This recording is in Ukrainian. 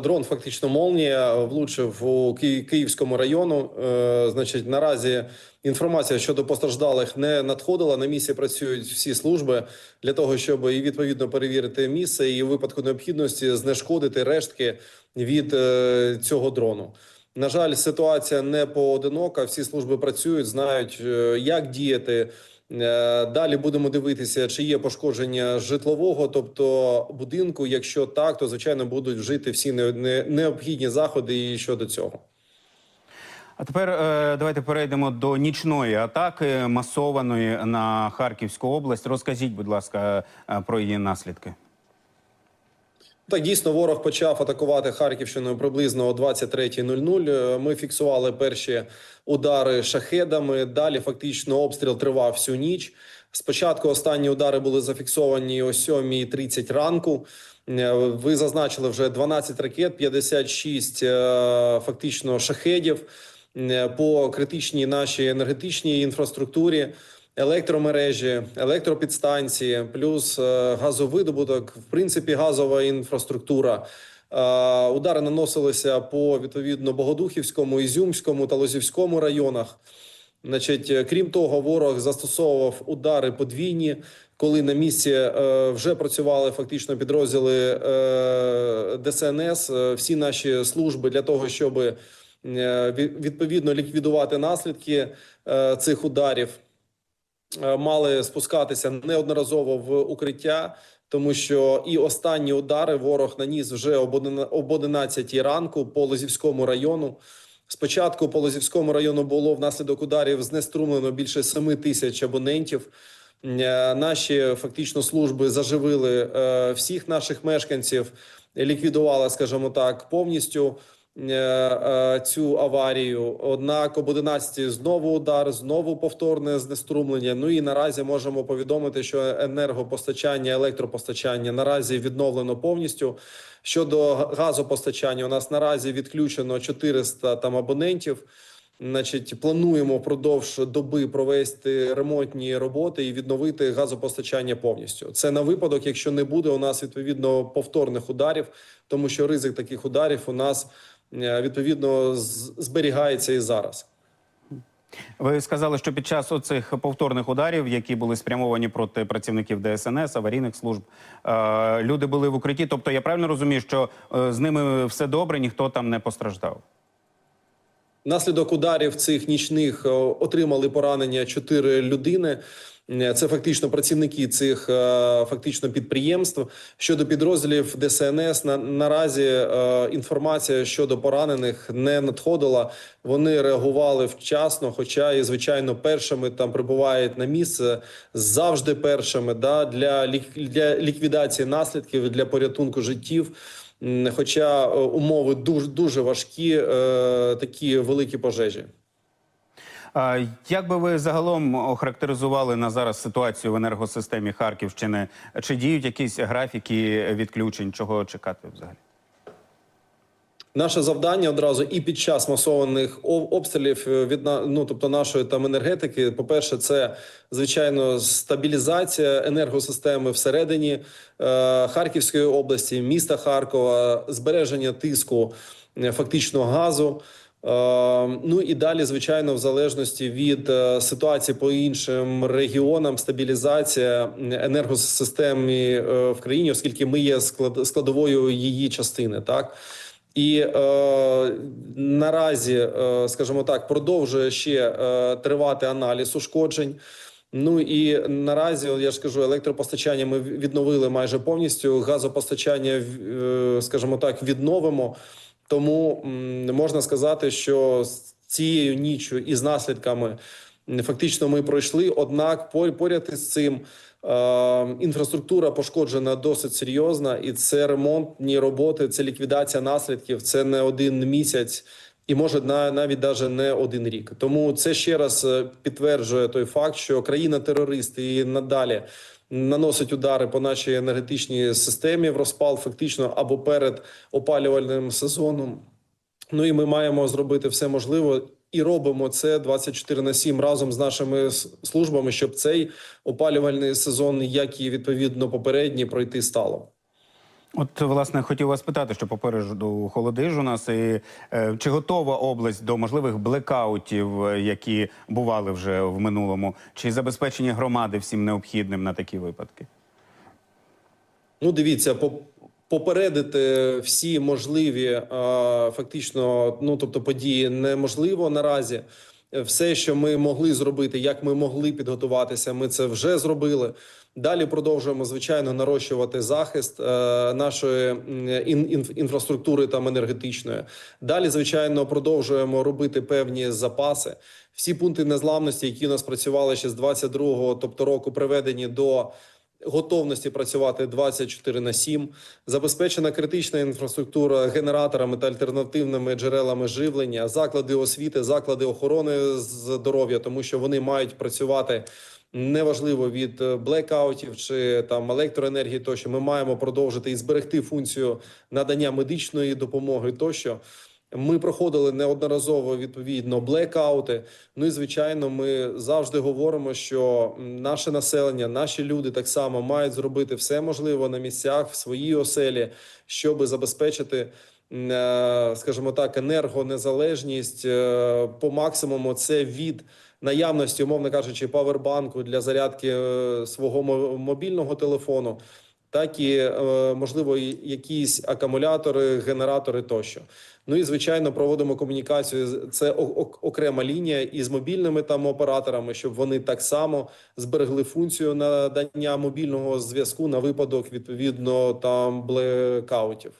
Дрон фактично молнія влучив у Ки- Київському району. Е, значить, наразі інформація щодо постраждалих не надходила. На місці працюють всі служби для того, щоб і відповідно перевірити місце і у випадку необхідності знешкодити рештки від е, цього дрону. На жаль, ситуація не поодинока. Всі служби працюють, знають, е, як діяти. Е, Далі будемо дивитися, чи є пошкодження житлового, тобто будинку. Якщо так, то звичайно будуть вжити всі не- не- необхідні заходи і щодо цього. А тепер е, давайте перейдемо до нічної атаки масованої на Харківську область. Розкажіть, будь ласка, е, про її наслідки. Так, дійсно, ворог почав атакувати Харківщину приблизно о 23.00. Е, Ми фіксували перші удари шахедами. Далі фактично обстріл тривав всю ніч. Спочатку останні удари були зафіксовані о 7.30 ранку. Е, Ви зазначили вже 12 ракет, 56 е, фактично шахедів по критичній нашій енергетичній інфраструктурі електромережі, електропідстанції, плюс е, газовидобуток, в принципі, газова інфраструктура. Е, Удари наносилися по відповідно Богодухівському, Ізюмському та Лозівському районах. Значить, е, крім того, ворог застосовував удари подвійні, коли на місці вже працювали фактично підрозділи ДСНС, всі наші служби для того, щоб відповідно ліквідувати наслідки цих ударів мали спускатися неодноразово в укриття, тому що і останні удари ворог наніс вже об одина- об 11 ранку по Лозівському району. Спочатку по Лозівському району було внаслідок ударів знеструмлено більше 7 тисяч абонентів. Е, Наші фактично служби заживили е, всіх наших мешканців, ліквідували, скажімо так, повністю е, е, цю аварію. Однак об 11 знову удар, знову повторне знеструмлення. Ну і наразі можемо повідомити, що енергопостачання, електропостачання наразі відновлено повністю. Щодо газопостачання, у нас наразі відключено 400 там абонентів. Значить, плануємо впродовж доби провести ремонтні роботи і відновити газопостачання повністю. Це на випадок, якщо не буде у нас відповідно повторних ударів, тому що ризик таких ударів у нас е, відповідно зберігається і зараз. Ви сказали, що під час оцих повторних ударів, які були спрямовані проти працівників ДСНС, аварійних служб, е, люди були в укритті. Тобто, я правильно розумію, що е, з ними все добре, ніхто там не постраждав. Наслідок ударів цих нічних е, отримали поранення чотири людини. Е, Це фактично працівники цих е, фактично підприємств. Щодо підрозділів ДСНС на наразі інформація щодо поранених не надходила. Вони реагували вчасно, хоча і звичайно першими там прибувають на місце завжди першими да для лік- для ліквідації наслідків для порятунку життів. Хоча е, умови дуже дуже важкі, е, такі великі пожежі. Як би ви загалом охарактеризували на зараз ситуацію в енергосистемі Харківщини? Чи діють якісь графіки відключень? Чого чекати взагалі? Наше завдання одразу і під час масованих обстрілів е, від ну, тобто нашої там енергетики. По перше, це звичайно стабілізація енергосистеми всередині е, Харківської області, міста Харкова, збереження тиску е, фактично газу. Е, Ну і далі, звичайно, в залежності від е, ситуації по іншим регіонам, стабілізація енергосистеми в країні, оскільки ми є склад- складовою її частини, так. І е, наразі, е, скажімо так, продовжує ще е, тривати аналіз ушкоджень. Ну і наразі я ж кажу, електропостачання ми відновили майже повністю. Газопостачання, е, скажімо так, відновимо. Тому м, можна сказати, що з цією ніччю і з наслідками фактично ми пройшли. Однак, пор- поряд із цим інфраструктура пошкоджена досить серйозна, і це ремонтні роботи, це ліквідація наслідків. Це не один місяць. І може на навіть даже не один рік. Тому це ще раз е, підтверджує той факт, що країна-терорист і надалі наносить удари по нашій енергетичній системі в розпал, фактично або перед опалювальним сезоном. Ну і ми маємо зробити все можливе і робимо це 24 на 7 разом з нашими службами, щоб цей опалювальний сезон, як і відповідно попередній, пройти стало. От власне хотів вас питати, що попереду холоди ж у нас і е, чи готова область до можливих блекаутів, е, які бували вже в минулому, чи забезпечення громади всім необхідним на такі випадки? Ну, дивіться, по- попередити всі можливі е, фактично, ну тобто події неможливо наразі. Все, що ми могли зробити, як ми могли підготуватися, ми це вже зробили. Далі продовжуємо звичайно нарощувати захист е, нашої ін- ін- інфраструктури там енергетичної. Далі, звичайно, продовжуємо робити певні запаси. Всі пункти незламності, які у нас працювали ще з 22-го, тобто року, приведені до готовності працювати 24 на 7, забезпечена критична інфраструктура генераторами та альтернативними джерелами живлення, заклади освіти, заклади охорони здоров'я, тому що вони мають працювати неважливо від е, блекаутів чи там електроенергії. Тощо ми маємо продовжити і зберегти функцію надання медичної допомоги тощо. Ми проходили неодноразово відповідно блекаути. Ну і звичайно, ми завжди говоримо, що наше населення, наші люди так само мають зробити все можливе на місцях в своїй оселі, щоб забезпечити, е, скажімо так, енергонезалежність е, по максимуму. Це від наявності, умовно кажучи, павербанку для зарядки е, свого мо- мобільного телефону так і е, можливо якісь акумулятори, генератори тощо. Ну і звичайно проводимо комунікацію. Це ок- окрема лінія із мобільними там операторами, щоб вони так само зберегли функцію надання мобільного зв'язку на випадок відповідно там блекаутів.